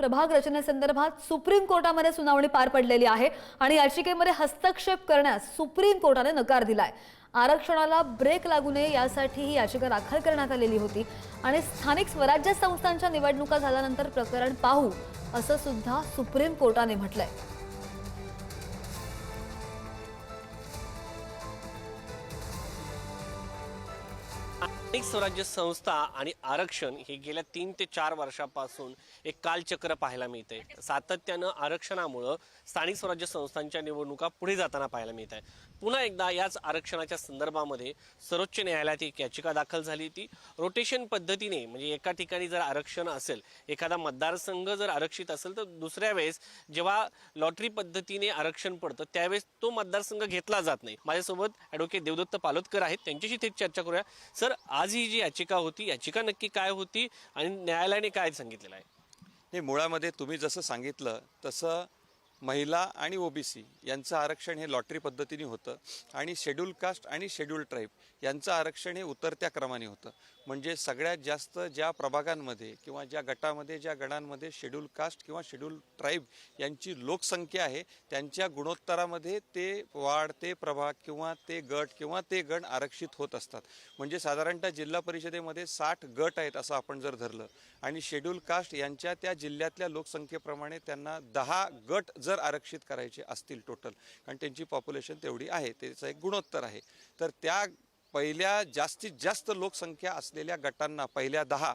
प्रभाग रचनेसंदर्भात सुप्रीम कोर्टामध्ये सुनावणी पार पडलेली आहे आणि याचिकेमध्ये हस्तक्षेप करण्यास सुप्रीम कोर्टाने नकार दिलाय. आरक्षणाला ब्रेक लागू नये यासाठी ही याचिका दाखल करण्यात आलेली होती आणि स्थानिक स्वराज्य संस्थांच्या निवडणुका झाल्यानंतर प्रकरण पाहू असं सुद्धा सुप्रीम कोर्टाने म्हटलंय. स्थानिक स्वराज्य संस्था आणि आरक्षण हे गेल्या तीन ते चार वर्षापासून एक कालचक्र पाहायला मिळते सातत्यानं आरक्षणामुळं स्थानिक स्वराज्य संस्थांच्या निवडणुका पुढे जाताना पाहायला मिळत आहे पुन्हा एकदा याच आरक्षणाच्या संदर्भामध्ये सर्वोच्च न्यायालयात एक याचिका दाखल झाली ती रोटेशन पद्धतीने म्हणजे एका ठिकाणी जर आरक्षण असेल एखादा मतदारसंघ जर आरक्षित असेल तर दुसऱ्या वेळेस जेव्हा लॉटरी पद्धतीने आरक्षण पडतं त्यावेळेस तो मतदारसंघ घेतला जात नाही. माझ्यासोबत ॲडव्होकेट देवदत्त पालोदकर आहेत त्यांच्याशी थेट चर्चा करूया. सर आज ही जी याचिका होती याचिका नक्की काय होती आणि न्यायालयाने काय सांगितलेलं आहे? नाही मुळामध्ये तुम्ही जसं सांगितलं तसं महिला आणि ओबीसी यांचं आरक्षण हे लॉटरी पद्धतीने होतं आणि शेड्यूल कास्ट आणि शेड्यूल ट्राईब यांचं आरक्षण हे उतरत्या क्रमाने होतं. म्हणजे सगळ्यात जास्त ज्या प्रभागांमध्ये किंवा ज्या गटामध्ये ज्या गणांमध्ये शेड्यूल कास्ट किंवा शेड्यूल ट्राईब यांची लोकसंख्या आहे त्यांच्या गुणोत्तरामध्ये ते वाढ ते प्रभाग किंवा ते गट किंवा ते गण आरक्षित होत असतात. म्हणजे साधारणतः जिल्हा परिषदेमध्ये साठ गट आहेत असं आपण जर धरलं आणि शेड्यूल कास्ट यांच्या त्या जिल्ह्यातल्या लोकसंख्येप्रमाणे त्यांना दहा गट जर आरक्षित करायचे असतील टोटल कारण त्यांची पॉप्युलेशन तेवढी आहे त्याचं एक गुणोत्तर आहे. तर त्या पहिल्या जास्तीत जास्त लोकसंख्या असलेल्या गटांना पहिल्या दहा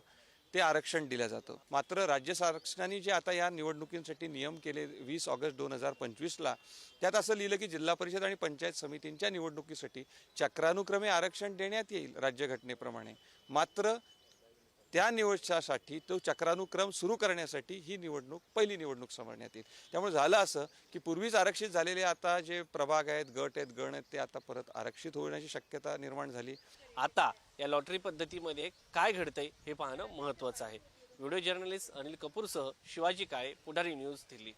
ते आरक्षण दिलं जातं. मात्र राज्य आरक्षणाने जे आता या निवडणुकींसाठी नियम केले वीस ऑगस्ट दोन हजार पंचवीसला त्यात असं लिहिलं की जिल्हा परिषद आणि पंचायत समितींच्या निवडणुकीसाठी चक्रानुक्रमे आरक्षण देण्यात येईल राज्यघटनेप्रमाणे. मात्र त्या निवडच्यासाठी तो चक्रानुक्रम सुरू करण्यासाठी ही निवडणूक पहिली निवडणूक समजण्यात येईल. त्यामुळे झालं असं की पूर्वीच आरक्षित झालेले आता जे प्रभाग आहेत गट आहेत गण आहेत ते आता परत आरक्षित होण्याची शक्यता निर्माण झाली. आता या लॉटरी पद्धतीमध्ये काय घडतंय हे पाहणं महत्त्वाचं आहे. व्हिडिओ जर्नलिस्ट अनिल कपूरसह शिवाजी काळे पुढारी न्यूज दिल्ली.